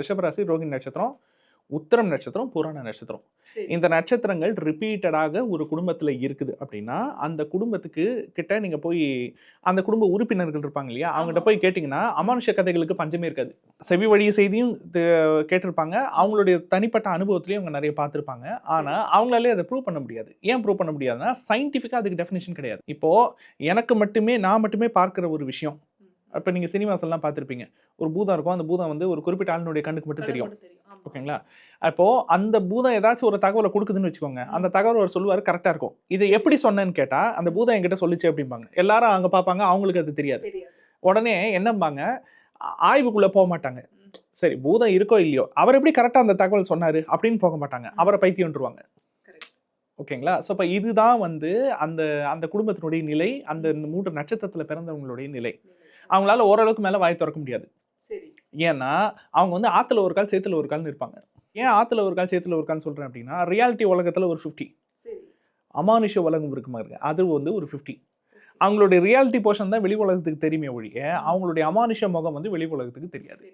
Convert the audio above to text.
ரிஷபராசி ரோகிணி நட்சத்திரம் உத்திரம் நட்சத்திரம் புராண நட்சத்திரம். இந்த நட்சத்திரங்கள் ரிப்பீட்டடாக ஒரு குடும்பத்தில் இருக்குது அப்படின்னா அந்த குடும்பத்துக்கு கிட்ட நீங்கள் போய் அந்த குடும்ப உறுப்பினர்கள் இருப்பாங்க இல்லையா அவங்ககிட்ட. போய் கேட்டிங்கன்னா அமானுஷ கதைகளுக்கு பஞ்சமே இருக்காது. செவி வழி செய்தியும் கேட்டிருப்பாங்க. அவங்களுடைய தனிப்பட்ட அனுபவத்திலையும் அவங்க நிறைய பார்த்துருப்பாங்க. ஆனால் அவங்களாலே அதை ப்ரூவ் பண்ண முடியாது. ஏன் ப்ரூவ் பண்ண முடியாதுன்னா சயின்டிஃபிக்காக அதுக்கு டெஃபினேஷன் கிடையாது. இப்போது எனக்கு மட்டுமே நான் மட்டுமே பார்க்குற ஒரு விஷயம் இப்போ நீங்கள் சினிமாஸ் எல்லாம் பார்த்துருப்பீங்க. ஒரு பூதம் இருக்கும். அந்த பூதம் வந்து ஒரு குறிப்பிட்ட ஆளுனுடைய கண்ணுக்கு மட்டும் தெரியும். ஓகேங்களா? அப்போ அந்த பூதம் ஏதாச்சும் ஒரு தகவலை கொடுக்குதுன்னு வச்சுக்கோங்க. அந்த தகவல் அவர் சொல்லுவார் கரெக்டாக இருக்கும். இதை எப்படி சொன்னேன்னு கேட்டால் அந்த பூதம் என்கிட்ட சொல்லிச்சு அப்படிம்பாங்க. எல்லாரும் அங்கே பார்ப்பாங்க அவங்களுக்கு அது தெரியாது. உடனே என்னம்பாங்க ஆய்வுக்குள்ளே போக மாட்டாங்க. சரி பூதம் இருக்கோ இல்லையோ அவர் எப்படி கரெக்டாக அந்த தகவல் சொன்னார் அப்படின்னு போக மாட்டாங்க. அவரை பைத்தியம்ன்றுவாங்க. ஓகேங்களா? ஸோ இப்போ இதுதான் வந்து அந்த அந்த குடும்பத்தினுடைய நிலை அந்த மூன்று நட்சத்திரத்தில் பிறந்தவங்களுடைய நிலை. அவங்களால ஓரளவுக்கு மேலே வாய் திறக்க முடியாது. சரி. ஏன்னா அவங்க வந்து ஆத்துல ஒரு கால் சேத்துல ஒரு கால்னு இருப்பாங்க. ஏன் ஆத்துல ஒரு கால் சேத்துல ஒரு கால்னு சொல்றேன் அப்படின்னா ரியாலிட்டி உலகத்துல ஒரு ஃபிஃப்டி அமானுஷ உலகம் இருக்குமா இருக்கு அது வந்து ஒரு ஃபிஃப்டி அவங்களுடைய ரியாலிட்டி போர்ஷன் தான் வெளி உலகத்துக்கு தெரியுமே ஒழிய அவங்களுடைய அமானுஷ முகம் வந்து வெளி உலகத்துக்கு தெரியாது.